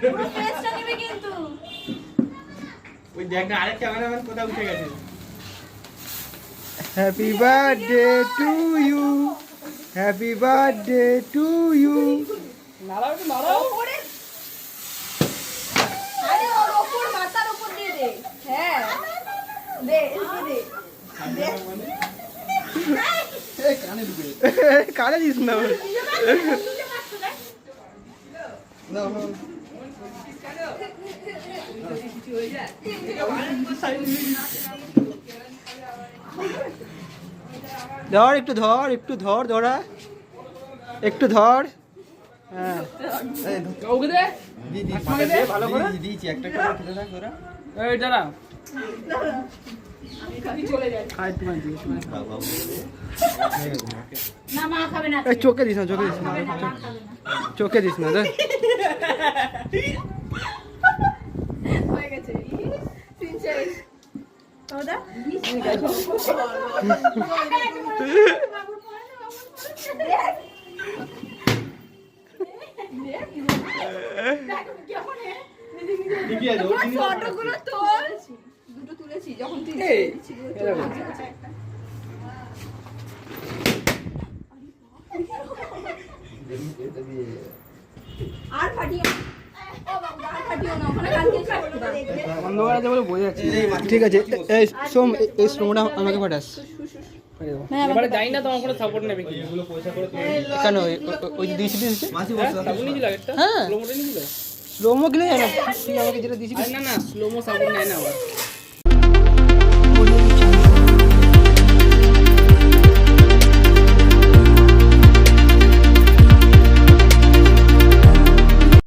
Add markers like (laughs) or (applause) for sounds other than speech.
পুরো ফেসটা নেবে কিন্তু ওই দেখ না আরেক উঠে গেছে। Happy birthday to you happy birthday to you নাড়াও একটু (laughs) কানে দিস না। ধর একটু ধর একটু ধর ধরা। একটু ধর। হ্যাঁ। ভালো করে। দিয়েছি একটা একটা করে খেতে থাক ওরা। না মা খাবে না। এই চোখে দিস না চোখে দিস না। চোখে দিস না ধর হয়ে গেছে তিন শেষ ওটা ঠিকই আছে ওর জিনিস ফটোগুলো দুটো তুলেছি যখন তুই আর ফাটিও ঠিক আছে এই সোম এই- শ্রমটা আমাকে পাঠাস। এবারে জানি না তোমার কোনো সাপোর্ট নেবে কি? এগুলো পয়সা করে তুমি কেন ওই- দিয়েছি দিয়েছি? একটা হ্যাঁ। কিনে যায় না আমাকে যেটা দিয়েছি না না স্লো সাপোর্ট নেয় না আবার